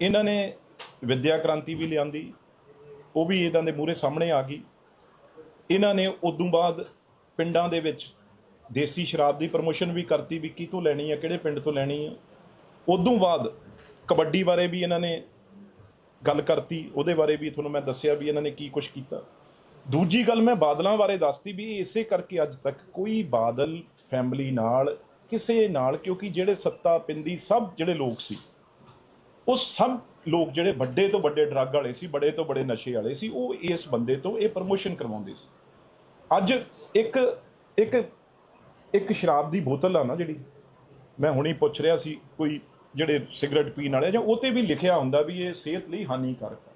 ਇਹਨਾਂ ਨੇ ਵਿਦਿਆ ਕ੍ਰਾਂਤੀ ਵੀ ਲਿਆਂਦੀ, ਉਹ ਵੀ ਇਹਨਾਂ ਦੇ ਮੂਹਰੇ ਸਾਹਮਣੇ ਆ ਗਈ। ਇਹਨਾਂ ਨੇ ਉਦੋਂ ਬਾਅਦ ਪਿੰਡਾਂ ਦੇ ਵਿੱਚ ਦੇਸੀ ਸ਼ਰਾਬ ਦੀ ਪ੍ਰਮੋਸ਼ਨ ਵੀ ਕਰਤੀ ਵੀ ਕਿਤੋਂ ਲੈਣੀ ਹੈ ਕਿਹੜੇ ਪਿੰਡ ਤੋਂ ਲੈਣੀ ਹੈ ਉਦੋਂ ਬਾਅਦ ਕਬੱਡੀ ਬਾਰੇ ਵੀ ਇਹਨਾਂ ਨੇ ਗੱਲ ਕਰਤੀ, ਉਹਦੇ ਬਾਰੇ ਵੀ ਤੁਹਾਨੂੰ ਮੈਂ ਦੱਸਿਆ ਵੀ ਇਹਨਾਂ ਨੇ ਕੀ ਕੁਝ ਕੀਤਾ। ਦੂਜੀ ਗੱਲ ਮੈਂ ਬਾਦਲਾਂ ਬਾਰੇ ਦੱਸਤੀ ਵੀ ਇਸੇ ਕਰਕੇ ਅੱਜ ਤੱਕ ਕੋਈ ਬਾਦਲ, ਫੈਮਿਲੀ ਨਾਲ, ਕਿਸੇ ਨਾਲ, ਕਿਉਂਕਿ ਜਿਹੜੇ ਸੱਤਾ ਪਿੰਦੀ ਸਭ ਜਿਹੜੇ ਲੋਕ ਸੀ ਉਹ ਸਭ ਲੋਕ ਜਿਹੜੇ ਵੱਡੇ ਤੋਂ ਵੱਡੇ ਡਰੱਗ ਵਾਲੇ ਸੀ, ਬੜੇ ਤੋਂ ਬੜੇ ਨਸ਼ੇ ਵਾਲੇ ਸੀ, ਉਹ ਇਸ ਬੰਦੇ ਤੋਂ ਇਹ ਪ੍ਰਮੋਸ਼ਨ ਕਰਵਾਉਂਦੇ ਸੀ। ਅੱਜ ਇੱਕ ਇੱਕ ਇੱਕ ਸ਼ਰਾਬ ਦੀ ਬੋਤਲ ਆ ਨਾ ਜਿਹੜੀ, ਮੈਂ ਹੁਣੀ ਪੁੱਛ ਰਿਹਾ ਸੀ ਕੋਈ ਜਿਹੜੇ ਸਿਗਰਟ ਪੀਣ ਵਾਲੇ ਜਾਂ ਉਹ ਤੇ ਵੀ ਲਿਖਿਆ ਹੁੰਦਾ ਵੀ ਇਹ ਸਿਹਤ ਲਈ ਹਾਨੀਕਾਰਕ ਹੈ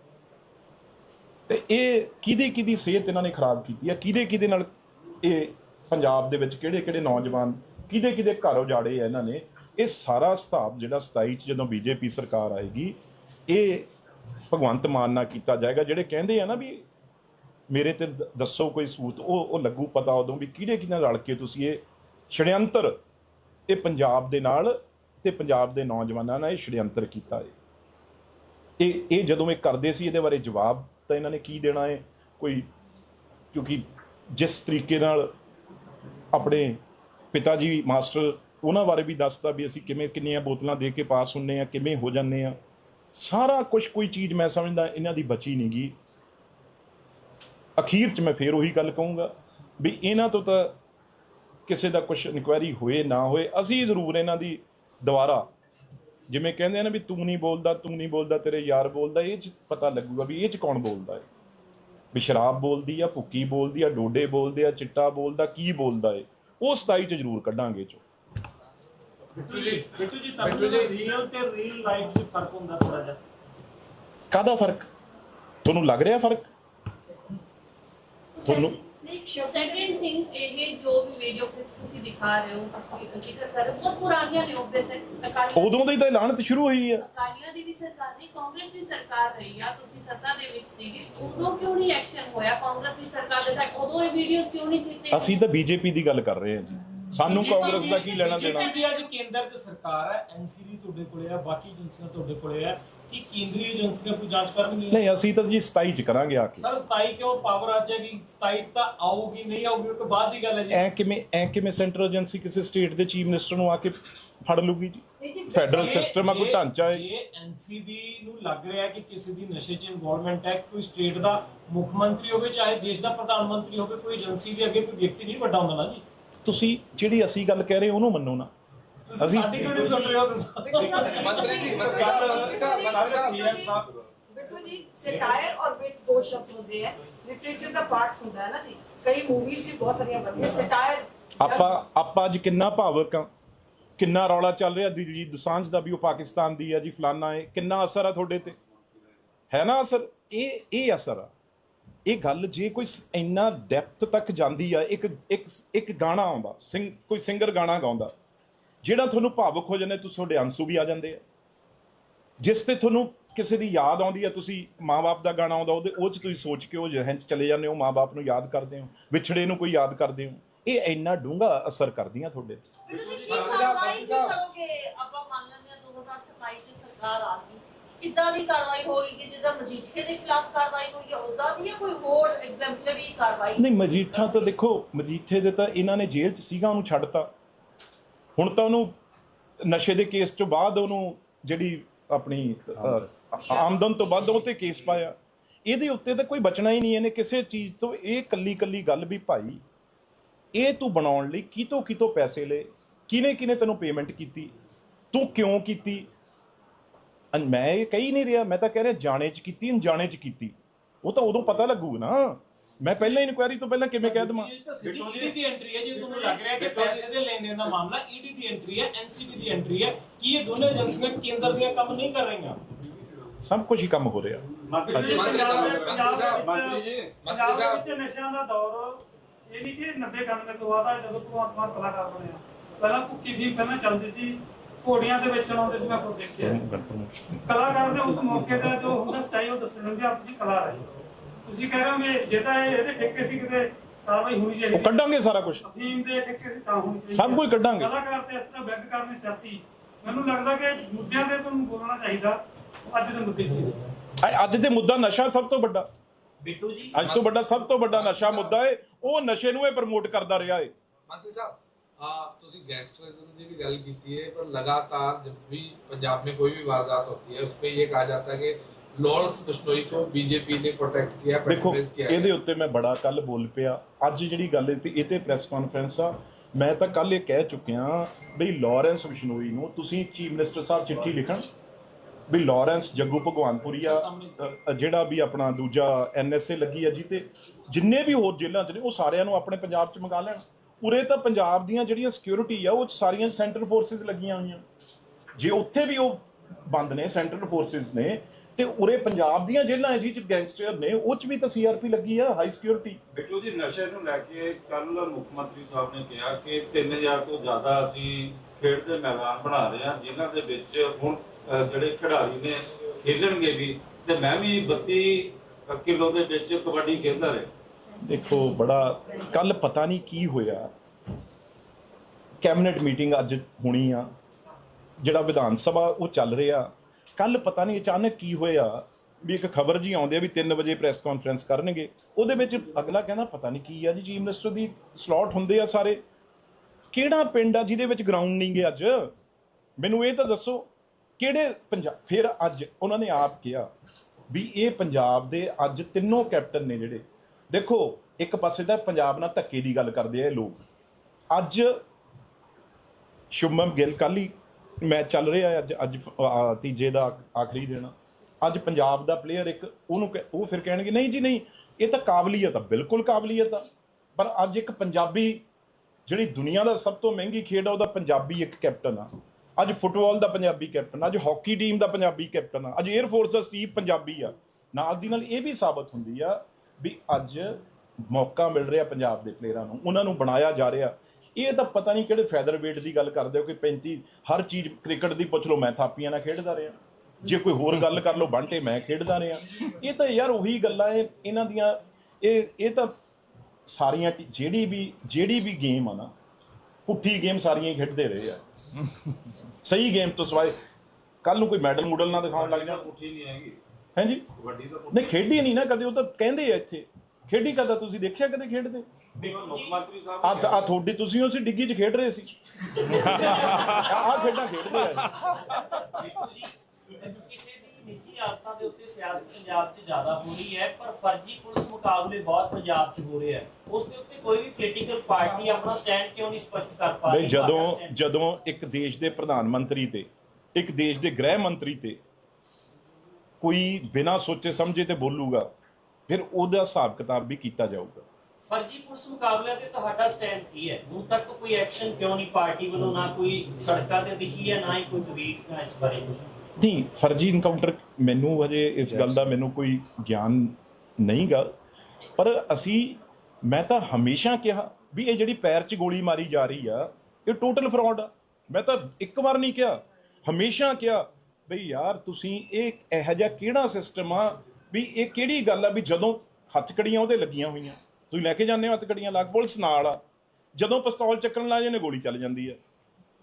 ਤੇ ਇਹ ਕਿਹਦੀ ਕਿਹਦੀ ਸਿਹਤ ਇਹਨਾਂ ਨੇ ਖਰਾਬ ਕੀਤੀ ਹੈ ਕਿਹਦੇ ਕਿਹਦੇ ਨਾਲ ਇਹ ਪੰਜਾਬ ਦੇ ਵਿੱਚ ਕਿਹੜੇ ਕਿਹੜੇ ਨੌਜਵਾਨ ਕਿਹਦੇ ਕਿਹਦੇ ਘਰ ਉਜਾੜੇ ਆ ਇਹਨਾਂ ਨੇ? ਇਹ ਸਾਰਾ ਸਤਾਬ ਜਿਹੜਾ 27 ਚ ਜਦੋਂ ਬੀਜੇਪੀ ਸਰਕਾਰ ਆਏਗੀ, ਇਹ ਭਗਵੰਤ ਮਾਨ ਨਾਲ ਕੀਤਾ ਜਾਏਗਾ, ਜਿਹੜੇ ਕਹਿੰਦੇ ਆ ਨਾ ਵੀ ਮੇਰੇ ਤੇ ਦ- ਦੱਸੋ ਕੋਈ ਸੂਤ ਉਹ ਉਹ ਲੱਗੂ ਪਤਾ ਉਦੋਂ ਵੀ ਕਿਹੜੇ ਕਿਹਦੇ ਰਲ ਕੇ ਤੁਸੀਂ ਇਹ ਛੜਯੰਤਰ, ਇਹ ਪੰਜਾਬ ਦੇ ਨਾਲ ਤੇ ਪੰਜਾਬ ਦੇ ਨੌਜਵਾਨਾਂ ਨਾਲ ਇਹ ਛੜਯੰਤਰ ਕੀਤਾ ਹੈ ਇਹ ਇਹ ਜਦੋਂ ਇਹ ਕਰਦੇ ਸੀ, ਇਹਦੇ ਬਾਰੇ ਜਵਾਬ ਤਾਂ ਇਹਨਾਂ ਨੇ ਕੀ ਦੇਣਾ ਹੈ ਕੋਈ, ਕਿਉਂਕਿ ਜਿਸ ਤਰੀਕੇ ਨਾਲ ਆਪਣੇ ਪਿਤਾ ਜੀ, ਮਾਸਟਰ ਉਹਨਾਂ ਬਾਰੇ ਵੀ ਦੱਸਦਾ ਵੀ ਅਸੀਂ ਕਿਵੇਂ ਕਿੰਨੀਆਂ ਬੋਤਲਾਂ ਦੇ ਕੇ ਪਾਸ ਹੁੰਨੇ ਆ, ਕਿਵੇਂ ਹੋ ਜਾਂਦੇ ਆ। ਸਾਰਾ ਕੁਝ ਕੋਈ ਚੀਜ਼ ਮੈਂ ਸਮਝਦਾ ਇਹਨਾਂ ਦੀ ਬਚੀ ਨਹੀਂ ਗਈ ਅਖੀਰ 'ਚ ਮੈਂ ਫੇਰ ਉਹੀ ਗੱਲ ਕਹੂੰਗਾ ਵੀ ਇਹਨਾਂ ਤੋਂ ਤਾਂ ਕਿਸੇ ਦਾ ਕੁਝ ਇਨਕੁਆਇਰੀ ਹੋਏ ਨਾ ਹੋਏ, ਅਸੀਂ ਜ਼ਰੂਰ ਇਹਨਾਂ ਦੀ ਦੁਬਾਰਾ ਜਿਵੇਂ ਕਹਿੰਦੇ ਆ ਨਾ ਵੀ ਤੂੰ ਨਹੀਂ ਬੋਲਦਾ, ਤੂੰ ਨਹੀਂ ਬੋਲਦਾ, ਤੇਰੇ ਯਾਰ ਬੋਲਦਾ, ਇਹ ਚ ਪਤਾ ਲੱਗੂਗਾ ਵੀ ਇਹ ਚ ਕੌਣ ਬੋਲਦਾ ਹੈ ਵੀ ਸ਼ਰਾਬ ਬੋਲਦੀ ਆ, ਭੁੱਕੀ ਬੋਲਦੀ ਆ, ਡੋਡੇ ਬੋਲਦੇ ਆ, ਚਿੱਟਾ ਬੋਲਦਾ, ਕੀ ਬੋਲਦਾ ਏ। ਉਹ 27 ਚ ਜ਼ਰੂਰ ਕੱਢਾਂਗੇ ਚੋ। ਬਿੱਟੂ ਜੀ ਬਿੱਟੂ ਜੀ ਤੁਹਾਨੂੰ ਰੀਅਲ ਤੇ ਰੀਅਲ ਲਾਈਫ 'ਚ ਫ਼ਰਕ ਹੁੰਦਾ ਥੋੜਾ ਜਿਹਾ ਕਾਹਦਾ ਫ਼ਰਕ? ਤੁਹਾਨੂੰ ਲੱਗ ਰਿਹਾ ਫ਼ਰਕ? ਤੁਹਾਨੂੰ? ਸੈਕੰਡ ਥਿੰਗ ਇਹ ਜੋ ਵੀ ਵੀਡੀਓ ਕਲਿੱਪਸ ਤੁਸੀਂ ਦਿਖਾ ਰਹੇ ਹੋ ਤੁਸੀਂ ਜ਼ਿਕਰ ਕਰ ਰਹੇ ਹੋ ਬਹੁਤ ਪੁਰਾਣੀਆਂ ਨੇ ਓਬਵੀਅਸ ਅਕਾਲੀ ਉਦੋਂ ਦੀ ਤਾਂ ਲਾਹਨਤ ਸ਼ੁਰੂ ਹੋਈ ਆ। ਅਕਾਲੀਆਂ ਦੀ ਵੀ ਸਰਕਾਰ ਨਹੀਂ ਕਾਂਗਰਸ ਦੀ ਸਰਕਾਰ ਰਹੀ ਆ ਤੁਸੀਂ ਸੱਤਾ ਦੇ ਵਿੱਚ ਸੀਗੇ ਉਦੋਂ ਕਿਉਂ ਨਹੀਂ ਐਕਸ਼ਨ ਹੋਇਆ? ਕਾਂਗਰਸ ਦੀ ਸਰਕਾਰ ਦੇ ਟਾਈਮ ਉਦੋਂ ਇਹ ਵੀਡੀਓਜ਼ ਕਿਉਂ ਨਹੀਂ ਕੀਤੇ ਅਸੀਂ ਤਾਂ ਬੀਜੇਪੀ ਦੀ ਗੱਲ ਕਰ ਰਹੇ ਹਾਂ ਜੀ। ਸਾਨੂੰ ਕਾਂਗਰਸ ਦਾ ਕੀ ਲੈਣਾ ਦੇਣਾ? ਦੀ ਅੱਜ ਕੇਂਦਰ 'ਚ ਸਰਕਾਰ ਹੈ ਐਨਸੀਬੀ ਤੁਹਾਡੇ ਕੋਲੇ ਹੈ ਬਾਕੀ ਏਜੰਸੀਆਂ ਤੁਹਾਡੇ ਕੋਲੇ ਹੈ ਕੀ ਕੇਂਦਰੀ ਏਜੰਸੀਆਂ ਕੋਈ ਜਾਂਚ ਕਰਨਗੀਆਂ? ਨਹੀਂ ਅਸੀਂ ਤਾਂ ਜੀ 27 ਚ ਕਰਾਂਗੇ ਆ ਕੇ। ਸਰ 27 ਕਿਉਂ? ਪਾਵਰ ਆ ਜਾਏਗੀ। 27 'ਚ ਤਾਂ ਆਊਗੀ ਨਹੀਂ ਆਊਗੀ ਉਹ ਤੋਂ ਬਾਅਦ ਦੀ ਗੱਲ ਹੈ ਜੀ। ਐ ਕਿਵੇਂ ਐ ਕਿਵੇਂ ਸੈਂਟਰਲ ਏਜੰਸੀ ਕਿਸੇ ਸਟੇਟ ਦੇ ਚੀਫ ਮਿਨਿਸਟਰ ਨੂੰ ਆ ਕੇ ਫੜ ਲੂਗੀ ਜੀ? ਫੈਡਰਲ ਸਿਸਟਮ ਆ ਕੋਈ ਢਾਂਚਾ ਹੈ। ਜੇ ਐਨਸੀਬੀ ਨੂੰ ਲੱਗ ਰਿਹਾ ਕਿ ਕਿਸੇ ਦੀ ਨਸ਼ੇ 'ਚ ਇਨਵੋਲਵਮੈਂਟ ਹੈ ਕੋਈ ਸਟੇਟ ਦਾ ਮੁੱਖ ਮੰਤਰੀ ਹੋਵੇ ਚਾਹੇ ਦੇਸ਼ ਦਾ ਪ੍ਰਧਾਨ ਮੰਤਰੀ ਹੋਵੇ ਕੋਈ ਏਜੰਸੀ ਦੇ ਅੱਗੇ ਕੋਈ ਵਿਅਕਤੀ ਨਹੀਂ ਵੱਡਾ ਹੁੰਦਾ ਨਾ ਜੀ। ਤੁਸੀਂ ਜਿਹੜੀ ਅਸੀਂ ਗੱਲ ਕਹਿ ਰਹੇ ਉਹਨੂੰ ਮੰਨੋ ਨਾ। ਅਸੀਂ- ਸਾਡੀ ਕਿਉਂ ਨਹੀਂ ਸੁਣ ਰਹੇ ਹੋ? ਤੁਸੀਂ ਮੰਤਰੀ ਜੀ ਮੰਤਰੀ ਸਾਹਿਬ ਮੰਤਰੀ ਸਾਹਿਬ ਮੰਤਰੀ ਸਾਹਿਬ। ਬਿੱਟੂ ਜੀ ਸਟਾਇਰ ਔਰ ਵਿਟ ਦੋ ਸ਼ਬਦ ਹੁੰਦੇ ਆ। ਲਿਟਰੇਚਰ ਦਾ ਪਾਰਟ ਹੁੰਦਾ ਹੈ ਨਾ ਜੀ। ਕਈ ਮੂਵੀਜ਼ ਵੀ ਬਹੁਤ ਸਾਰੀਆਂ ਬਣਦੀਆਂ। ਸਟਾਇਰ ਆਪਾਂ ਆਪਾਂ ਅੱਜ ਕਿੰਨਾ ਭਾਵਕ ਆ ਕਿੰਨਾ ਰੌਲਾ ਚੱਲ ਰਿਹਾ ਦਿਲਜੀਤ ਦੁਸਾਂਝ ਦਾ ਵੀ ਉਹ ਪਾਕਿਸਤਾਨ ਦੀ ਆ ਜੀ ਫਲਾਨਾ ਹੈ ਕਿੰਨਾ ਅਸਰ ਆ ਤੁਹਾਡੇ ਤੇ? ਹੈ ਨਾ ਅਸਰ? ਇਹ ਇਹ ਅਸਰ ਆ। ਇਹ ਗੱਲ ਜੇ ਕੋਈ ਇੰਨਾ ਡੈਪਥ ਤੱਕ ਜਾਂਦੀ ਆ, ਇੱਕ ਇੱਕ ਇੱਕ ਗਾਣਾ ਆਉਂਦਾ, ਸਿੰਗ, ਕੋਈ ਸਿੰਗਰ ਗਾਣਾ ਗਾਉਂਦਾ, ਜਿਹੜਾ ਤੁਹਾਨੂੰ ਭਾਵੁਕ ਹੋ ਜਾਂਦੇ, ਤੁਸੀਂ ਤੁਹਾਡੇ ਅੰਸੂ ਵੀ ਆ ਜਾਂਦੇ ਆ। ਜਿਸ ਤੇ ਤੁਹਾਨੂੰ ਕਿਸੇ ਦੀ ਯਾਦ ਆਉਂਦੀ ਆ, ਤੁਸੀਂ ਮਾਂ-ਬਾਪ ਦਾ ਗਾਣਾ ਆਉਂਦਾ, ਉਹਦੇ, ਉਹ ਚ ਤੁਸੀਂ ਸੋਚ ਕੇ ਉਹ ਜਹਨ ਚ ਚਲੇ ਜਾਂਦੇ ਹੋ, ਮਾਂ-ਬਾਪ ਨੂੰ ਯਾਦ ਕਰਦੇ ਹੋ, ਵਿਛੜੇ ਨੂੰ ਕੋਈ ਯਾਦ ਕਰਦੇ ਹੋ। ਇਹ ਇੰਨਾ ਡੂੰਘਾ ਅਸਰ ਕਰਦੀਆਂ ਤੁਹਾਡੇ ਤੇ। ਬਿਲਕੁਲ ਕੀ ਕਾਰਵਾਈ ਕਰੋਗੇ? ਆਪਾਂ ਮੰਨ ਲੈਂਦੇ ਹਾਂ 2027 ਚ ਸਰਕਾਰ ਆ ਗਈ। ਕਿੱਦਾਂ ਦੀ ਕਾਰਵਾਈ ਹੋਏਗੀ? ਜਿੱਦਾਂ ਮਜੀਠੇ ਦੇ ਖਿਲਾਫ ਕਾਰਵਾਈ ਹੋਈ ਹੈ ਉਹਦਾ ਦੀ ਕੋਈ ਹੋਰ ਐਗਜ਼ੈਂਪਲਰੀ ਕਾਰਵਾਈ? ਨਹੀਂ, ਮਜੀਠਾ ਤਾਂ ਦੇਖੋ, ਮਜੀਠੇ ਦੇ ਤਾਂ ਇਹਨਾਂ ਨੇ ਜੇਲ੍ਹ 'ਚ ਸੀਗਾ, ਉਹਨੂੰ ਛੱਡਤਾ। ਹੁਣ ਤਾਂ ਉਹਨੂੰ ਨਸ਼ੇ ਦੇ ਕੇਸ ਤੋਂ ਬਾਅਦ ਉਹਨੂੰ ਜਿਹੜੀ ਆਪਣੀ ਆਮਦਨ ਤੋਂ ਵੱਧ ਉਹ ਤੇ ਕੇਸ ਪਾਇਆ। ਇਹਦੇ ਉੱਤੇ ਤਾਂ ਕੋਈ ਬਚਣਾ ਹੀ ਨਹੀਂ, ਇਹਨੇ ਕਿਸੇ ਚੀਜ਼ ਤੋਂ ਇਹ ਕੱਲੀ ਕੱਲੀ ਗੱਲ ਵੀ ਭਾਈ ਇਹ ਤੂੰ ਬਣਾਉਣ ਲਈ ਕਿਤੋਂ ਕਿਤੋਂ ਪੈਸੇ ਲਏ। ਕਿਨੇ ਕਿਨੇ ਤੈਨੂੰ ਪੇਮੈਂਟ ਕੀਤੀ? ਤੂੰ ਕਿਉਂ ਕੀਤੀ? ਮੈਂ ਇਹ ਕਹੀ ਨਹੀਂ ਰਿਹਾ, ਮੈਂ ਤਾਂ ਕਹਿ ਰਿਹਾ ਜਾਣੇ ਚ ਕੀਤੀ, ਅਣਜਾਣੇ ਚ ਕੀਤੀ। ਉਹ ਤਾਂ ਉਦੋਂ ਪਤਾ ਲੱਗੂ ਨਾ। ਮੈਂ ਪਹਿਲਾਂ ਇਨਕੁਆਇਰੀ ਤੋਂ ਪਹਿਲਾਂ ਕਿਵੇਂ ਕਹਿ ਦਵਾਂ? ਇਹ ਤਾਂ ਸਿੱਧੀ ਈਡੀ ਦੀ ਐਂਟਰੀ ਹੈ ਜੇ ਤੁਹਾਨੂੰ ਲੱਗ ਰਿਹਾ ਕਿ ਪੈਸੇ ਦੇ ਲੈਣ ਦੇਣ ਦਾ ਮਾਮਲਾ ਈਡੀ ਦੀ ਐਂਟਰੀ ਹੈ ਐਨਸੀਬੀ ਦੀ ਐਂਟਰੀ ਹੈ। ਕੀ ਇਹ ਦੋਨੋਂ ਏਜੰਸੀਆਂ ਕੇਂਦਰ ਦੀਆਂ ਕੰਮ ਨਹੀਂ ਕਰ ਰਹੀਆਂ? ਸਭ ਕੁਝ ਹੀ ਕੰਮ ਹੋ ਰਿਹਾ। ਮੰਤਰੀ ਜੀ ਮੰਤਰੀ ਪੰਜਾਬ ਸਾਹਿਬ, ਮੰਤਰੀ ਜੀ, ਪੰਜਾਬ ਮੰਤਰੀ ਸਾਹਿਬ। ਦੇ ਵਿੱਚ ਨਸ਼ਿਆਂ ਦਾ ਦੌਰ ਇਹ ਨਹੀਂ ਕਿ 90 91 ਤੋਂ ਬਾਅਦ ਜਦੋਂ ਭਗਵੰਤ ਮਾਨ ਕਲਾਕਾਰ ਬਣਿਆ। ਪਹਿਲਾਂ ਭੁੱਕੀ ਫੀਮ ਪਹਿਲਾਂ ਚੱਲਦੀ ਸੀ। ਘੋੜੀਆਂ ਦੇ ਵਿੱਚ ਆਉਂਦੇ ਸੀ ਮੈਂ ਖੁਦ ਦੇਖਿਆ। ਕਲਾਕਾਰ ਨੇ ਉਸ ਮੌਕੇ ਦਾ ਜੋ ਹੁੰਦਾ ਸਹੀ ਉਹ ਦੱਸਣ ਦੀ ਆਪਣੀ ਕਲਾ ਰਹੀ। ਤੁਸੀਂ ਕਹਿ ਰਹੇ ਹੋ ਜੇ ਤਾਂ ਇਹਦੇ ਠੇਕੇ ਸੀ ਕਿਤੇ ਕਾਰਵਾਈ ਹੋਣੀ ਚਾਹੀਦੀ। ਕੱਢਾਂਗੇ ਸਾਰਾ ਕੁਝ ਅਫੀਮ ਦੇ ਠੇਕੇ ਸੀ ਤਾਂ ਹੋਣੀ ਚਾਹੀਦੀ। ਸਭ ਕੁਝ ਕੱਢਾਂਗੇ। ਕਲਾਕਾਰ ਤੇ ਇਸ ਤਰ੍ਹਾਂ ਬੈਗ ਕਰਨੇ ਸਿਆਸੀ ਮੈਨੂੰ ਲੱਗਦਾ ਕਿ ਮੁੱਦਿਆਂ ਤੇ ਤੁਹਾਨੂੰ ਬੋਲਣਾ ਚਾਹੀਦਾ ਅੱਜ ਦੇ ਮੁੱਦੇ ਕੀ ਅੱਜ ਦੇ ਮੁੱਦਾ ਨਸ਼ਾ ਸਭ ਤੋਂ ਵੱਡਾ। ਬਿੱਟੂ ਜੀ ਅੱਜ ਤੋਂ ਵੱਡਾ ਸਭ ਤੋਂ ਵੱਡਾ ਨਸ਼ਾ ਮੁੱਦਾ ਹੈ ਉਹ ਨਸ਼ੇ ਨੂੰ ਇਹ ਪ੍ਰਮੋਟ ਕਰਦਾ ਰਿਹਾ ਹੈ ਮੰਤਰੀ ਸਾਹਿਬ आ, तुसी गैंगस्टरिज्म की भी गल की है पर लगातार जब भी पंजाब में कोई भी वारदात होती है उस पर ये कहा जाता है कि लॉरेंस बिश्नोई को बीजेपी ने प्रोटेक्ट किया ਦੇਖੋ पेट्रोलाइज किया है। ਇਹਦੇ ਉੱਤੇ ਮੈਂ ਬੜਾ ਕੱਲ ਬੋਲ ਪਿਆ ਅੱਜ ਜਿਹੜੀ ਗੱਲ ਇਹ ਤੇ ਇਹ ਤੇ ਪ੍ਰੈਸ ਕਾਨਫਰੰਸ ਆ ਮੈਂ ਤਾਂ ਕੱਲ ਇਹ ਕਹਿ ਚੁੱਕਿਆ ਬਈ ਲਾਰੈਂਸ ਬਿਸ਼ਨੋਈ ਨੂੰ ਤੁਸੀਂ ਚੀਫ ਮਿਨਿਸਟਰ ਸਾਹਿਬ ਚਿੱਠੀ ਲਿਖਣ ਵੀ ਲਾਰੈਂਸ ਜੱਗੂ ਭਗਵਾਨਪੁਰੀਆ ਅ, ਅ, ਜਿਹੜਾ ਵੀ ਆਪਣਾ ਦੂਜਾ ਐਨਐਸਏ ਲੱਗੀ ਆ ਜੀ ਤੇ ਜਿੰਨੇ ਵੀ ਹੋਰ ਜੇਲ੍ਹਾਂ 'ਚ ਨੇ ਉਹ ਸਾਰਿਆਂ ਨੂੰ ਆਪਣੇ ਪੰਜਾਬ 'ਚ ਮੰਗਾ ਲੈਣ ਉਰੇ ਤਾਂ ਪੰਜਾਬ ਦੀਆਂ ਜਿਹੜੀਆਂ ਸਿਕਿਉਰਿਟੀ ਆ, ਉਹ 'ਚ ਸਾਰੀਆਂ ਸੈਂਟਰਲ ਫੋਰਸਿਸ ਲੱਗੀਆਂ ਹੋਈਆਂ। ਜੇ ਉੱਥੇ ਵੀ ਉਹ ਬੰਦ ਨੇ ਸੈਂਟਰਲ ਫੋਰਸਿਸ ਨੇ, ਤੇ ਉਰੇ ਪੰਜਾਬ ਦੀਆਂ ਜੇਲ੍ਹਾਂ ਹੈ ਜੀ ਚ ਗੈਂਗਸਟਰ ਨੇ, ਉਹ ਚ ਵੀ ਤਾਂ ਸੀਆਰਪੀ ਲੱਗੀ ਆ ਹਾਈ ਸਿਕਿਉਰਿਟੀ ਬਿੱਟੂ ਜੀ, ਨਸ਼ੇ ਨੂੰ ਲੈ ਕੇ ਕੱਲ ਮੁੱਖ ਮੰਤਰੀ ਸਾਹਿਬ ਨੇ ਕਿਹਾ ਕਿ 3000 ਤੋਂ ਜ਼ਿਆਦਾ ਅਸੀਂ ਖੇਡ ਦੇ ਮੈਦਾਨ ਬਣਾ ਰਹੇ ਹਾਂ, ਜਿਨ੍ਹਾਂ ਦੇ ਵਿੱਚ ਹੁਣ ਜਿਹੜੇ ਖਿਡਾਰੀ ਨੇ ਖੇਡਣਗੇ ਵੀ, ਤੇ ਮੈਂ ਵੀ 32 ਕਿਲੋ ਦੇ ਵਿੱਚ ਕਬੱਡੀ ਖੇਡਦਾ ਰਿਹਾ। ਦੇਖੋ, ਬੜਾ ਕੱਲ ਪਤਾ ਨਹੀਂ ਕੀ ਹੋਇਆ। ਕੈਬਨਿਟ ਮੀਟਿੰਗ ਅੱਜ ਹੋਣੀ ਆ। ਜਿਹੜਾ ਵਿਧਾਨ ਸਭਾ ਉਹ ਚੱਲ ਰਿਹਾ। ਕੱਲ ਪਤਾ ਨਹੀਂ ਅਚਾਨਕ ਕੀ ਹੋਇਆ ਵੀ ਇੱਕ ਖਬਰ ਜੀ ਆਉਂਦੀ ਆ ਵੀ 3 ਵਜੇ ਪ੍ਰੈਸ ਕਾਨਫਰੰਸ ਕਰਨਗੇ। ਉਹਦੇ ਵਿੱਚ ਅਗਲਾ ਕਹਿੰਦਾ, ਪਤਾ ਨਹੀਂ ਕੀ ਆ ਜੀ, ਚੀਫ ਮਿਨਿਸਟਰ ਦੀ ਸਲੋਟ ਹੁੰਦੇ ਆ ਸਾਰੇ। ਕਿਹੜਾ ਪਿੰਡ ਆ ਜਿਹਦੇ ਵਿੱਚ ਗਰਾਊਂਡ ਨਹੀਂ ਗਿਆ ਅੱਜ? ਮੈਨੂੰ ਇਹ ਤਾਂ ਦੱਸੋ, ਕਿਹੜੇ ਪੰਜਾਬ ਫਿਰ ਅੱਜ ਉਹਨਾਂ ਨੇ ਆਪ ਕਿਹਾ ਵੀ ਇਹ ਪੰਜਾਬ ਦੇ ਅੱਜ ਤਿੰਨੋਂ ਕੈਪਟਨ ਨੇ ਜਿਹੜੇ। ਦੇਖੋ, ਇੱਕ ਪਾਸੇ ਤਾਂ ਪੰਜਾਬ ਨਾਲ ਧੱਕੇ ਦੀ ਗੱਲ ਕਰਦੇ ਆ ਇਹ ਲੋਕ। ਅੱਜ ਸ਼ੁਭਮ ਗਿੱਲ, ਕੱਲ੍ਹ ਹੀ ਮੈਚ ਚੱਲ ਰਿਹਾ ਅੱਜ ਅੱਜ ਤੀਜੇ ਦਾ ਆਖਰੀ ਦਿਨ। ਅੱਜ ਪੰਜਾਬ ਦਾ ਪਲੇਅਰ ਇੱਕ, ਉਹਨੂੰ ਕਹਿ- ਉਹ ਫਿਰ ਕਹਿਣਗੇ, ਨਹੀਂ ਜੀ, ਨਹੀਂ, ਇਹ ਤਾਂ ਕਾਬਲੀਅਤ ਆ, ਬਿਲਕੁਲ ਕਾਬਲੀਅਤ ਆ। ਪਰ ਅੱਜ ਇੱਕ ਪੰਜਾਬੀ ਜਿਹੜੀ ਦੁਨੀਆ ਦਾ ਸਭ ਤੋਂ ਮਹਿੰਗੀ ਖੇਡ ਆ, ਉਹਦਾ ਪੰਜਾਬੀ ਇੱਕ ਕੈਪਟਨ ਆ। ਅੱਜ ਫੁੱਟਬਾਲ ਦਾ ਪੰਜਾਬੀ ਕੈਪਟਨ ਆ, ਅੱਜ ਹਾਕੀ ਟੀਮ ਦਾ ਪੰਜਾਬੀ ਕੈਪਟਨ ਆ, ਅੱਜ 에ਅਰ ਫੋਰਸ ਦਾ ਸਟੀਵ ਪੰਜਾਬੀ ਆ। ਨਾਲ ਦੀ ਨਾਲ ਇਹ ਵੀ ਸਾਬਤ ਹੁੰਦੀ ਆ ਵੀ ਅੱਜ ਮੌਕਾ ਮਿਲ ਰਿਹਾ ਪੰਜਾਬ ਦੇ ਪਲੇਅਰਾਂ ਨੂੰ, ਉਹਨਾਂ ਨੂੰ ਬਣਾਇਆ ਜਾ ਰਿਹਾ। ਇਹ ਤਾਂ ਪਤਾ ਨਹੀਂ ਕਿਹੜੇ ਫੈਦਰ ਵੇਟ ਦੀ ਗੱਲ ਕਰਦੇ ਹੋ ਕਿ 35 ਹਰ ਚੀਜ਼ ਕ੍ਰਿਕਟ ਦੀ ਪੁੱਛ ਲਓ, ਮੈਂ ਥਾਪੀਆਂ ਨਾਲ ਖੇਡਦਾ ਰਿਹਾ। ਜੇ ਕੋਈ ਹੋਰ ਗੱਲ ਕਰ ਲਓ, ਬੰਟੇ ਮੈਂ ਖੇਡਦਾ ਰਿਹਾ। ਇਹ ਤਾਂ ਯਾਰ ਉਹੀ ਗੱਲਾਂ ਇਹ, ਇਹਨਾਂ ਦੀਆਂ, ਇਹ ਇਹ ਤਾਂ ਸਾਰੀਆਂ ਜਿਹੜੀ ਵੀ ਜਿਹੜੀ ਵੀ ਗੇਮ ਆ ਨਾ, ਪੁੱਠੀ ਗੇਮ ਸਾਰੀਆਂ ਹੀ ਖੇਡਦੇ ਰਹੇ ਆ। ਸਹੀ ਗੇਮ ਤੋਂ ਸਵਾਏ ਕੱਲ ਨੂੰ ਕੋਈ ਮੈਡਲ ਮੂਡਲ ਨਾ ਦਿਖਾਉਣ ਲੱਗ ਜਾਣ। ਪੁੱਠੀ ਨਹੀਂ ਹੈਗੀ। ਹੈ ਜੀ ਕਬੱਡੀ ਤਾਂ ਨਹੀਂ ਖੇਡੀ ਨਹੀਂ ਨਾ ਕਦੇ ਉਹ ਤਾਂ ਕਹਿੰਦੇ ਆ ਇੱਥੇ। ਖੇਡੀ ਕਦਾ? ਤੁਸੀਂ ਦੇਖਿਆ ਕਦੇ ਖੇਡਦੇ? ਮੁੱਖ ਮੰਤਰੀ ਸਾਹਿਬ ਆ ਆ ਤੁਹਾਡੀ ਤੁਸੀਂ ਉਸ ਡਿੱਗੀ 'ਚ ਖੇਡ ਰਹੇ ਸੀ। ਆ ਖੇਡਾਂ ਖੇਡਦੇ ਆ। ਕਿਸੇ ਦੀ ਨਿੱਜੀ ਆਦਤਾਂ ਦੇ ਉੱਤੇ ਸਿਆਸਤ ਪੰਜਾਬ 'ਚ ਜ਼ਿਆਦਾ ਹੋ ਰਹੀ ਹੈ ਪਰ ਫਰਜ਼ੀ ਪੁਲਿਸ ਮੁਕਾਬਲੇ ਬਹੁਤ ਪੰਜਾਬ 'ਚ ਹੋ ਰਿਹਾ ਹੈ ਉਸ ਦੇ ਉੱਤੇ ਕੋਈ ਵੀ ਪੋਲੀਟੀਕਲ ਪਾਰਟੀ ਆਪਣਾ ਸਟੈਂਡ ਕਿਉਂ ਨਹੀਂ ਸਪਸ਼ਟ ਕਰ ਪਾ ਰਹੀ ਬਈ ਜਦੋਂ ਜਦੋਂ ਇੱਕ ਦੇਸ਼ ਦੇ ਪ੍ਰਧਾਨ ਮੰਤਰੀ ਤੇ ਇੱਕ ਦੇਸ਼ ਦੇ ਗ੍ਰਹਿ ਮੰਤਰੀ ਤੇ ਕੋਈ ਬਿਨਾਂ ਸੋਚੇ ਸਮਝੇ ਤੇ ਬੋਲੂਗਾ ਫਿਰ ਉਹਦਾ ਹਿਸਾਬ ਕਿਤਾਬ ਵੀ ਕੀਤਾ ਜਾਊਗਾ। ਫਰਜ਼ੀ ਪੁਲਿਸ ਮੁਕਾਬਲਿਆਂ ਤੇ ਤੁਹਾਡਾ ਸਟੈਂਡ ਕੀ ਹੈ? ਹੁਣ ਤੱਕ ਕੋਈ ਐਕਸ਼ਨ ਕਿਉਂ ਨਹੀਂ? ਪਾਰਟੀ ਵੱਲੋਂ ਨਾ ਕੋਈ ਸੜਕਾਂ ਤੇ ਦਿਖੀ ਹੈ ਨਾ ਹੀ ਕੋਈ ਟਵੀਟ ਨਾ ਇਸ ਬਾਰੇ ਕੁਝ ਨਹੀਂ ਫਰਜ਼ੀ ਇਨਕਾਊਂਟਰ ਮੈਨੂੰ ਹਜੇ ਇਸ ਗੱਲ ਦਾ ਮੈਨੂੰ ਕੋਈ ਗਿਆਨ ਨਹੀਂਗਾ। ਪਰ ਅਸੀਂ ਮੈਂ ਤਾਂ ਹਮੇਸ਼ਾ ਕਿਹਾ ਵੀ ਇਹ ਜਿਹੜੀ ਪੈਰ 'ਚ ਗੋਲੀ ਮਾਰੀ ਜਾ ਰਹੀ ਆ ਇਹ ਟੋਟਲ ਫਰਾਡ ਆ। ਮੈਂ ਤਾਂ ਇੱਕ ਵਾਰ ਨਹੀਂ ਕਿਹਾ ਹਮੇਸ਼ਾ ਕਿਹਾ ਬਈ ਯਾਰ ਤੁਸੀਂ ਇਹ ਇਹੋ ਜਿਹਾ ਕਿਹੜਾ ਸਿਸਟਮ ਆ ਵੀ ਇਹ ਕਿਹੜੀ ਗੱਲ ਆ ਵੀ ਜਦੋਂ ਹੱਥਕੜੀਆਂ ਉਹਦੇ ਲੱਗੀਆਂ ਹੋਈਆਂ। ਤੁਸੀਂ ਲੈ ਕੇ ਜਾਂਦੇ ਹੋ ਹੱਥਕੜੀਆਂ ਲੱਗ ਪੁਲਿਸ ਨਾਲ ਆ। ਜਦੋਂ ਪਿਸਤੌਲ ਚੱਕਣ ਲੱਗ ਜਾਂਦੇ ਗੋਲੀ ਚੱਲ ਜਾਂਦੀ ਆ।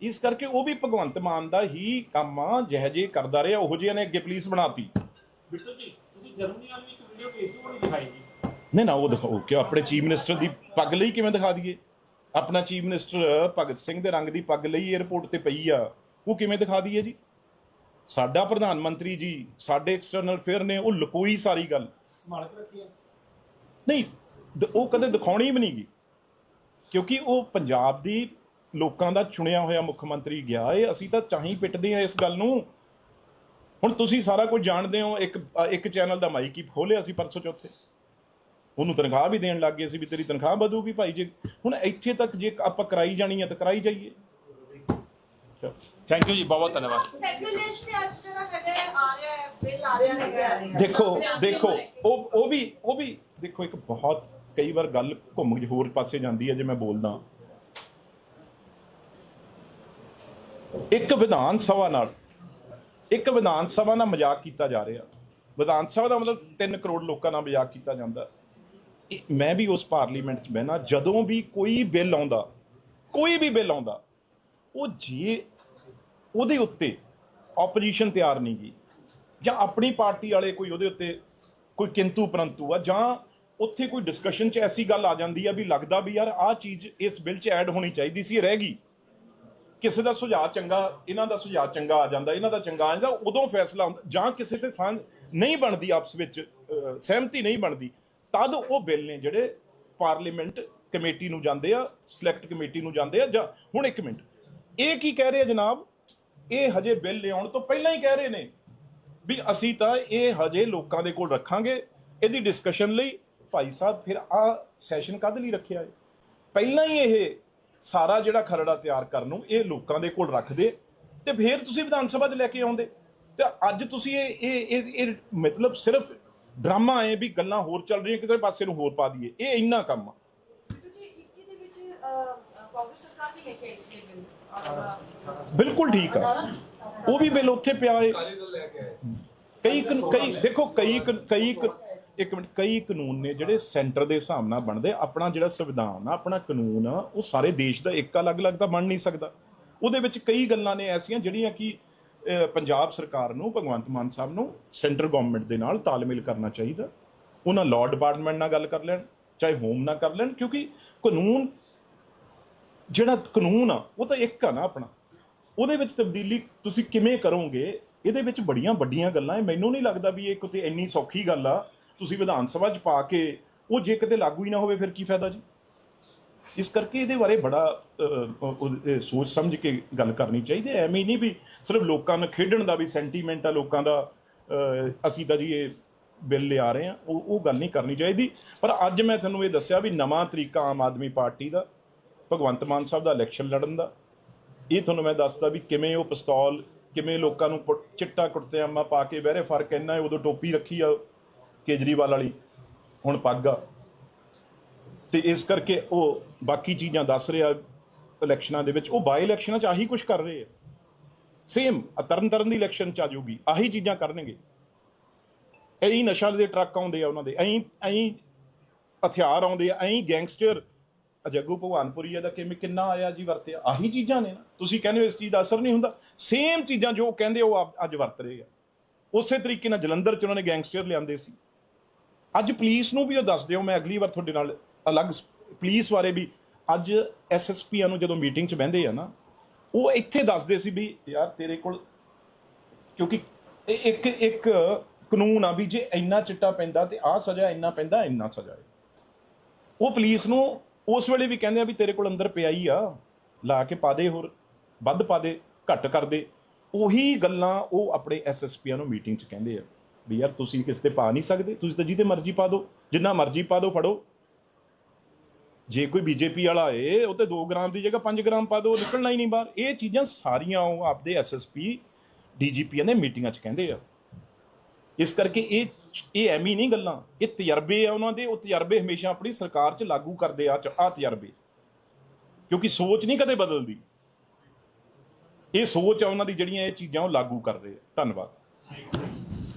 ਇਸ ਕਰਕੇ ਉਹ ਵੀ ਭਗਵੰਤ ਮਾਨ ਦਾ ਹੀ ਕੰਮ ਆ ਜਿਹੋ ਜਿਹੇ ਕਰਦਾ ਰਿਹਾ ਉਹੋ ਜਿਹੀਆਂ ਨੇ ਅੱਗੇ ਪੁਲਿਸ ਬਣਾਤੀ। ਬਿੱਟੂ ਜੀ ਤੁਸੀਂ ਜਰਮਨੀ ਵਾਲੀ ਵੀ ਇੱਕ ਵੀਡੀਓ ਭੇਜੀ ਸੀ, ਉਹ ਨਹੀਂ ਦਿਖਾਈ ਜੀ। ਨਹੀਂ ਨਾ ਉਹ ਦਿਖਾਓ ਕਿ ਆਪਣੇ ਚੀਫ ਮਿਨਿਸਟਰ ਦੀ ਪੱਗ ਲਈ ਕਿਵੇਂ ਦਿਖਾ ਦਈਏ? ਆਪਣਾ ਚੀਫ ਮਿਨਿਸਟਰ ਭਗਤ ਸਿੰਘ ਦੇ ਰੰਗ ਦੀ ਪੱਗ ਲਈ 에ਅਰਪੋਰਟ ਤੇ ਪਈ ਆ। ਉਹ ਕਿਵੇਂ ਦਿਖਾ ਦਈਏ ਜੀ? ਸਾਡਾ ਪ੍ਰਧਾਨ ਮੰਤਰੀ ਜੀ ਸਾਡੇ ਐਕਸਟਰਨਲ ਅਫੇਅਰ ਨੇ ਉਹ ਲਕੋਈ ਸਾਰੀ ਗੱਲ। ਸੰਭਾਲ ਕੇ ਰੱਖੀ ਹੈ। ਨਹੀਂ ਦ- ਉਹ ਕਦੇ ਦਿਖਾਉਣੀ ਵੀ ਨਹੀਂ ਗੀ ਕਿਉਂਕਿ ਉਹ ਪੰਜਾਬ ਦੀ ਲੋਕਾਂ ਦਾ ਚੁਣਿਆ ਹੋਇਆ ਮੁੱਖ ਮੰਤਰੀ ਗਿਆ ਏ ਅਸੀਂ ਤਾਂ ਚਾਹੀ ਪਿੱਟਦੇ ਆ ਇਸ ਗੱਲ ਨੂੰ। ਹੁਣ ਤੁਸੀਂ ਸਾਰਾ ਕੁਝ ਜਾਣਦੇ ਹੋ ਇੱਕ ਅ, ਇੱਕ ਚੈਨਲ ਦਾ ਮਾਈਕ ਹੀ ਖੋਲਿਆ ਸੀ ਪਰਸੋਂ ਚੌਥੇ। ਉਹਨੂੰ ਤਨਖਾਹ ਵੀ ਦੇਣ ਲੱਗ ਗਏ ਸੀ ਵੀ ਤੇਰੀ ਤਨਖਾਹ ਵਧੂਗੀ ਭਾਈ ਜੇ। ਹੁਣ ਇੱਥੇ ਤੱਕ ਜੇ ਆਪਾਂ ਕਰਾਈ ਜਾਣੀ ਆ ਤਾਂ ਕਰਾਈ ਜਾਈਏ। ਚਲੋ। ਥੈਂਕ ਯੂ ਜੀ ਬਹੁਤ ਧੰਨਵਾਦ। ਸੈਕੂਲਰਿਸਟ ਤੇ ਅੱਜ ਜਿਹੜਾ ਹੈਗਾ ਹੈ, ਆ ਰਿਹਾ ਹੈ ਬਿੱਲ ਆ ਰਿਹਾ ਹੈਗਾ ਦੇਖੋ ਦੇਖੋ ਉਹ ਉਹ ਵੀ ਉਹ ਵੀ ਦੇਖੋ ਇੱਕ ਬਹੁਤ ਕਈ ਵਾਰ ਗੱਲ ਘੁੰਮ ਕੇ ਹੋਰ ਪਾਸੇ ਜਾਂਦੀ ਹੈ ਜੇ ਮੈਂ ਬੋਲਦਾ। ਇੱਕ ਵਿਧਾਨ ਸਭਾ ਨਾਲ ਇੱਕ ਵਿਧਾਨ ਸਭਾ ਨਾਲ ਮਜ਼ਾਕ ਕੀਤਾ ਜਾ ਰਿਹਾ। ਵਿਧਾਨ ਸਭਾ ਦਾ ਮਤਲਬ 3 ਕਰੋੜ ਲੋਕਾਂ ਨਾਲ ਮਜ਼ਾਕ ਕੀਤਾ ਜਾਂਦਾ। ਇਹ- ਮੈਂ ਵੀ ਉਸ ਪਾਰਲੀਮੈਂਟ 'ਚ ਬਹਿਣਾ ਜਦੋਂ ਵੀ ਕੋਈ ਬਿੱਲ ਆਉਂਦਾ ਕੋਈ ਵੀ ਬਿੱਲ ਆਉਂਦਾ ਉਹ ਜੇ ਉਹਦੇ ਉੱਤੇ ਆਪੋਜੀਸ਼ਨ ਤਿਆਰ ਨਹੀਂ ਗਈ ਜਾਂ ਆਪਣੀ ਪਾਰਟੀ ਵਾਲੇ ਕੋਈ ਉਹਦੇ ਉੱਤੇ ਕੋਈ ਕਿੰਤੂ ਪਰੰਤੂ ਆ, ਜਾਂ ਉੱਥੇ ਕੋਈ ਡਿਸਕਸ਼ਨ 'ਚ ਐਸੀ ਗੱਲ ਆ ਜਾਂਦੀ ਆ ਵੀ ਲੱਗਦਾ ਵੀ ਯਾਰ ਆਹ ਚੀਜ਼ ਇਸ ਬਿੱਲ 'ਚ ਐਡ ਹੋਣੀ ਚਾਹੀਦੀ ਸੀ, ਰਹਿ ਗਈ। ਕਿਸੇ ਦਾ ਸੁਝਾਅ ਚੰਗਾ, ਇਹਨਾਂ ਦਾ ਸੁਝਾਅ ਚੰਗਾ ਆ ਜਾਂਦਾ, ਇਹਨਾਂ ਦਾ ਚੰਗਾ ਆ ਜਾਂਦਾ, ਉਦੋਂ ਫੈਸਲਾ ਹੁੰਦਾ, ਜਾਂ ਕਿਸੇ ਤੇ ਸਾਂਝ ਨਹੀਂ ਬਣਦੀ ਆਪਸ ਵਿੱਚ ਸਹਿਮਤੀ ਨਹੀਂ ਬਣਦੀ, ਤਦ ਉਹ ਬਿੱਲ ਨੇ ਜਿਹੜੇ ਪਾਰਲੀਮੈਂਟ ਕਮੇਟੀ ਨੂੰ ਜਾਂਦੇ ਆ ਸਿਲੈਕਟ ਕਮੇਟੀ ਨੂੰ ਜਾਂਦੇ ਆ, ਜਾਂ, ਹੁਣ ਇੱਕ ਮਿੰਟ, ਇਹ ਕੀ ਕਹਿ ਰਹੇ ਆ ਜਨਾਬ? ਇਹ ਹਜੇ ਬਿੱਲ ਲਿਆਉਣ ਤੋਂ ਪਹਿਲਾਂ ਹੀ ਕਹਿ ਰਹੇ ਨੇ ਵੀ ਅਸੀਂ ਤਾਂ ਇਹ ਹਜੇ ਲੋਕਾਂ ਦੇ ਕੋਲ ਰੱਖਾਂਗੇ ਇਹਦੀ ਡਿਸਕਸ਼ਨ ਲਈ। ਭਾਈ ਸਾਹਿਬ, ਫਿਰ ਆ ਸੈਸ਼ਨ ਕਦ ਲਈ ਰੱਖਿਆ ਹੈ? ਪਹਿਲਾਂ ਹੀ ਇਹ ਸਾਰਾ ਜਿਹੜਾ ਖਰੜਾ ਤਿਆਰ ਕਰਨ ਨੂੰ ਇਹ ਲੋਕਾਂ ਦੇ ਕੋਲ ਰੱਖਦੇ, ਤੇ ਫਿਰ ਤੁਸੀਂ ਵਿਧਾਨ ਸਭਾ 'ਚ ਲੈ ਕੇ ਆਉਂਦੇ। ਤੇ ਅੱਜ ਤੁਸੀਂ ਇਹ ਇਹ, ਇਹ- ਮਤਲਬ ਸਿਰਫ ਡਰਾਮਾ ਹੈ ਵੀ ਗੱਲਾਂ ਹੋਰ ਚੱਲ ਰਹੀਆਂ, ਕਿਸੇ ਪਾਸੇ ਨੂੰ ਹੋਰ ਪਾ ਦਈਏ। ਇਹ ਇੰਨਾ ਕੰਮ ਆ। ਕਿਉਂਕਿ 21 ਦੇ ਵਿੱਚ ਕਾਂਗਰਸ ਸਰਕਾਰ ਵੀ ਲੈ ਕੇ ਆਈ ਸੀ ਬਿੱਲ। ਬਿਲਕੁਲ ਠੀਕ ਆ। ਉਹ ਵੀ ਬਿੱਲ ਉੱਥੇ ਪਿਆ ਹੈ ਕਈ ਕਨ ਕਈ ਦੇਖੋ ਕਈ ਕਾਨ- ਕਈ ਕ- ਇੱਕ ਮਿੰਟ ਕਈ ਕਾਨੂੰਨ ਨੇ ਜਿਹੜੇ ਸੈਂਟਰ ਦੇ ਹਿਸਾਬ ਨਾਲ ਬਣਦੇ। ਆਪਣਾ ਜਿਹੜਾ ਸੰਵਿਧਾਨ ਆ ਆਪਣਾ ਕਾਨੂੰਨ ਆ ਉਹ ਸਾਰੇ ਦੇਸ਼ ਦਾ ਇੱਕ ਅਲੱਗ-ਅਲੱਗ ਤਾਂ ਬਣ ਨਹੀਂ ਸਕਦਾ। ਉਹਦੇ ਵਿੱਚ ਕਈ ਗੱਲਾਂ ਨੇ ਐਸੀਆਂ ਜਿਹੜੀਆਂ ਕਿ ਅਹ, ਪੰਜਾਬ ਸਰਕਾਰ ਨੂੰ ਭਗਵੰਤ ਮਾਨ ਸਾਹਿਬ ਨੂੰ ਸੈਂਟਰ ਗਵਰਨਮੈਂਟ ਦੇ ਨਾਲ ਤਾਲਮੇਲ ਕਰਨਾ ਚਾਹੀਦਾ। ਉਹਨਾਂ ਲਾਅ ਡਿਪਾਰਟਮੈਂਟ ਨਾਲ ਗੱਲ ਕਰ ਲੈਣ ਚਾਹੇ ਹੋਮ ਨਾਲ ਕਰ ਲੈਣ ਕਿਉਂਕਿ ਕਾਨੂੰਨ ਜਿਹੜਾ ਕਾਨੂੰਨ ਆ, ਉਹ ਤਾਂ ਇੱਕ ਆ ਨਾ ਆਪਣਾ। ਉਹਦੇ ਵਿੱਚ ਤਬਦੀਲੀ ਤੁਸੀਂ ਕਿਵੇਂ ਕਰੋਗੇ? ਇਹਦੇ ਵਿੱਚ ਬੜੀਆਂ ਵੱਡੀਆਂ ਗੱਲਾਂ ਹੈ ਮੈਨੂੰ ਨਹੀਂ ਲੱਗਦਾ ਵੀ ਇਹ ਕਿਤੇ ਇੰਨੀ ਸੌਖੀ ਗੱਲ ਆ। ਤੁਸੀਂ ਵਿਧਾਨ ਸਭਾ 'ਚ ਪਾ ਕੇ ਉਹ ਜੇ ਕਿਤੇ ਲਾਗੂ ਹੀ ਨਾ ਹੋਵੇ, ਫਿਰ ਕੀ ਫਾਇਦਾ ਜੀ? ਇਸ ਕਰਕੇ ਇਹਦੇ ਬਾਰੇ ਬੜਾ ਸੋਚ ਸਮਝ ਕੇ ਗੱਲ ਕਰਨੀ ਚਾਹੀਦੀ ਹੈ ਐਵੇਂ ਨਹੀਂ ਵੀ ਸਿਰਫ ਲੋਕਾਂ ਨੂੰ ਖੇਡਣ ਦਾ ਵੀ ਸੈਂਟੀਮੈਂਟ ਆ, ਲੋਕਾਂ ਦਾ ਅਸੀਂ ਤਾਂ ਜੀ ਇਹ ਬਿੱਲ ਲਿਆ ਰਹੇ ਆ। ਉਹ ਉਹ ਗੱਲ ਨਹੀਂ ਕਰਨੀ ਚਾਹੀਦੀ। ਪਰ ਅੱਜ ਮੈਂ ਤੁਹਾਨੂੰ ਇਹ ਦੱਸਿਆ ਵੀ ਨਵਾਂ ਤਰੀਕਾ ਆਮ ਆਦਮੀ ਪਾਰਟੀ ਦਾ ਭਗਵੰਤ ਮਾਨ ਸਾਹਿਬ ਦਾ ਇਲੈਕਸ਼ਨ ਲੜਨ ਦਾ। ਇਹ ਤੁਹਾਨੂੰ ਮੈਂ ਦੱਸਦਾ ਵੀ ਕਿਵੇਂ ਉਹ ਪਿਸਤੌਲ, ਕਿਵੇਂ ਲੋਕਾਂ ਨੂੰ ਪੁੱਟ- ਚਿੱਟਾ ਕੁੜਤਿਆਮਾ ਪਾ ਕੇ ਬਹਿਰੇ ਫ਼ਰਕ ਇੰਨਾ ਹੈ, ਉਦੋਂ ਟੋਪੀ ਰੱਖੀ ਆ ਕੇਜਰੀਵਾਲ ਵਾਲੀ, ਹੁਣ ਪੱਗ ਆ। ਤੇ ਇਸ ਕਰਕੇ ਉਹ ਬਾਕੀ ਚੀਜ਼ਾਂ ਦੱਸ ਰਿਹਾ ਇਲੈਕਸ਼ਨਾਂ ਦੇ ਵਿੱਚ, ਉਹ ਬਾਈ ਇਲੈਕਸ਼ਨਾਂ 'ਚ ਆਹੀ ਕੁਝ ਕਰ ਰਹੇ ਆ। ਸੇਮ ਤਰਨ ਤਰਨ ਦੀ ਇਲੈਕਸ਼ਨ 'ਚ ਆ ਜਾਊਗੀ, ਆਹੀ ਚੀਜ਼ਾਂ ਕਰਨਗੇ। ਐਂ ਨਸ਼ਾ ਦੇ ਟਰੱਕ ਆਉਂਦੇ ਆ ਉਹਨਾਂ ਦੇ, ਐਂ ਐਂ ਹਥਿਆਰ ਆਉਂਦੇ ਆ, ਐਂ ਗੈਂਗਸਟਰ ਅਜੱਗੂ ਭਗਵਾਨਪੁਰੀ ਦਾ ਕਿਵੇਂ ਕਿੰਨਾ ਆਇਆ ਜੀ ਵਰਤਿਆ? ਆਹੀ ਚੀਜ਼ਾਂ ਨੇ ਨਾ। ਤੁਸੀਂ ਕਹਿੰਦੇ ਹੋ ਇਸ ਚੀਜ਼ ਦਾ ਅਸਰ ਨਹੀਂ ਹੁੰਦਾ। ਸੇਮ ਚੀਜ਼ਾਂ ਜੋ ਕਹਿੰਦੇ, ਉਹ ਅੱਜ ਵਰਤ ਰਹੇ ਆ। ਉਸੇ ਤਰੀਕੇ ਨਾਲ ਜਲੰਧਰ ਚ ਉਹਨਾਂ ਨੇ ਗੈਂਗਸਟਰ ਲਿਆਂਦੇ ਸੀ। ਅੱਜ ਪੁਲਿਸ ਨੂੰ ਵੀ ਉਹ ਦੱਸ ਦਿਓ ਮੈਂ ਅਗਲੀ ਵਾਰ ਤੁਹਾਡੇ ਨਾਲ ਅਲੱਗ ਸ- ਪੁਲਿਸ ਬਾਰੇ ਵੀ ਅੱਜ ਐਸਐਸਪੀਆਂ ਨੂੰ ਜਦੋਂ ਮੀਟਿੰਗ 'ਚ ਬਹਿੰਦੇ ਆ ਨਾ, ਉਹ ਇੱਥੇ ਦੱਸਦੇ ਸੀ ਵੀ, ਯਾਰ ਤੇਰੇ ਕੋਲ ਕਿਉਂਕਿ ਇਹ ਇੱਕ ਇੱਕ ਕਾਨੂੰਨ ਆ ਵੀ ਜੇ ਇੰਨਾ ਚਿੱਟਾ ਪੈਂਦਾ ਤੇ ਆਹ ਸਜ਼ਾ ਇੰਨਾ ਪੈਂਦਾ, ਇੰਨਾ ਸਜ਼ਾ ਹੈ। ਉਹ ਪੁਲਿਸ ਨੂੰ ਉਸ ਵੇਲੇ ਵੀ ਕਹਿੰਦੇ ਆ ਵੀ ਤੇਰੇ ਕੋਲ ਅੰਦਰ ਪਿਆ ਹੀ ਆ, ਲਾ ਕੇ ਪਾ ਦੇ ਹੋਰ, ਵੱਧ ਪਾ ਦੇ, ਘੱਟ ਕਰ ਦੇ। ਉਹੀ ਗੱਲਾਂ ਉਹ ਆਪਣੇ ਐਸਐਸਪੀਆਂ ਨੂੰ ਮੀਟਿੰਗ 'ਚ ਕਹਿੰਦੇ ਆ ਵੀ ਯਾਰ ਤੁਸੀਂ ਕਿਸ ਤੇ ਪਾ ਨਹੀਂ ਸਕਦੇ, ਤੁਸੀਂ ਤਾਂ ਜਿਹਦੇ ਮਰਜ਼ੀ ਪਾ ਦਿਓ ਜਿੰਨਾ ਮਰਜ਼ੀ ਪਾ ਦਿਓ ਫੜੋ। ਜੇ ਕੋਈ ਬੀਜੇਪੀ ਵਾਲਾ ਏ ਉਹ ਤੇ 2 ਗ੍ਰਾਮ ਦੀ ਜਗ੍ਹਾ 5 ਗ੍ਰਾਮ ਪਾ ਦਿਓ ਨਿਕਲਣਾ ਹੀ ਨਹੀਂ ਬਾਹਰ। ਇਹ ਚੀਜ਼ਾਂ ਸਾਰੀਆਂ ਉਹ ਆਪਦੇ ਐਸਐਸਪੀ ਡੀਜੀਪੀਆਂ ਦੇ ਮੀਟਿੰਗਾਂ 'ਚ ਕਹਿੰਦੇ ਆ। ਇਸ ਕਰਕੇ ਇਹ ਇਹ ਐਵੇਂ ਨਹੀਂ ਗੱਲਾਂ। ਇਹ ਤਜਰਬੇ ਆ ਉਹਨਾਂ ਦੇ, ਉਹ ਤਜਰਬੇ ਹਮੇਸ਼ਾ ਆਪਣੀ ਸਰਕਾਰ 'ਚ ਲਾਗੂ ਕਰਦੇ ਆ ਆ ਤਜਰਬੇ। ਕਿਉਂਕਿ ਸੋਚ ਨਹੀਂ ਕਦੇ ਬਦਲਦੀ। ਇਹ ਸੋਚ ਆ ਉਹਨਾਂ ਦੀ ਜਿਹੜੀਆਂ ਇਹ ਚੀਜ਼ਾਂ ਉਹ ਲਾਗੂ ਕਰ ਰਹੇ ਆ। ਧੰਨਵਾਦ।